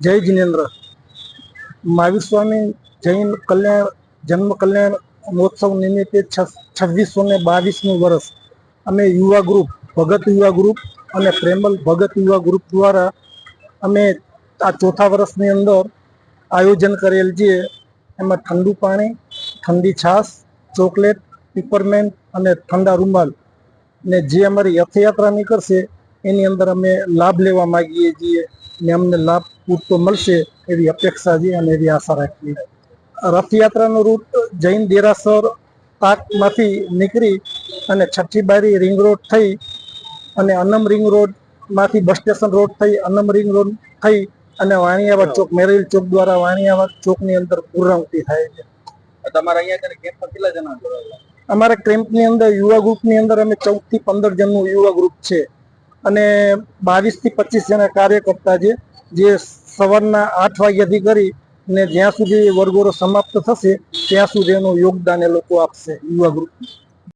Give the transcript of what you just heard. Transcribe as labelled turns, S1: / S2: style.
S1: જય જિનેન્દ્ર. મહાવીર સ્વામી જૈન કલ્યાણ, જન્મ કલ્યાણ મહોત્સવ નિમિત્તે છવ્વીસો ને બાવીસનું વર્ષ અમે યુવા ગ્રુપ, ભગત યુવા ગ્રુપ અને પ્રેમલ ભગત યુવા ગ્રુપ દ્વારા અમે આ ચોથા વર્ષની અંદર આયોજન કરેલ છે એમાં ઠંડુ પાણી, ઠંડી છાશ, ચોકલેટ પીપરમેન્ટ અને ઠંડા રૂમાલ ને જે અમારી રથયાત્રા નીકળશે એની અંદર અમે લાભ લેવા માંગીએ છીએ ને અમને લાભ પૂરતો મળશે એવી અપેક્ષા છે અને એવી આશા રાખીએ રથયાત્રાનો રૂટ જૈન દેરાસર પાકમાંથી નીકળી અને છઠ્ઠી બારી રિંગ રોડ થઈ અને અનમ રિંગ રોડમાંથી બસ સ્ટેશન રોડ થઈ અનમ રિંગ રોડ થઈ અને વાણિયાવાડ ચોક મેરેલ ચોક દ્વારા વાણિયાવાડ ચોકની અંદર પૂર્ણાહુતિ થાય છે.
S2: તમારા અહીંયા કને કેમ્પમાં કેટલા જણા જોડાયેલા?
S1: અમારા કેમ્પની અંદર યુવા ગ્રુપની અંદર અમે ચૌદથી પંદર જણનું યુવા ગ્રુપ છે. અને બાવીસથી પચીસ જણા કાર્યકર્તા છે, જે સવારના આઠ વાગ્યાથી કરી ને જ્યાં સુધી વર્ગોરો સમાપ્ત થશે, ત્યાં સુધી એનું યોગદાન એ લોકો આપશે યુવા ગ્રુપ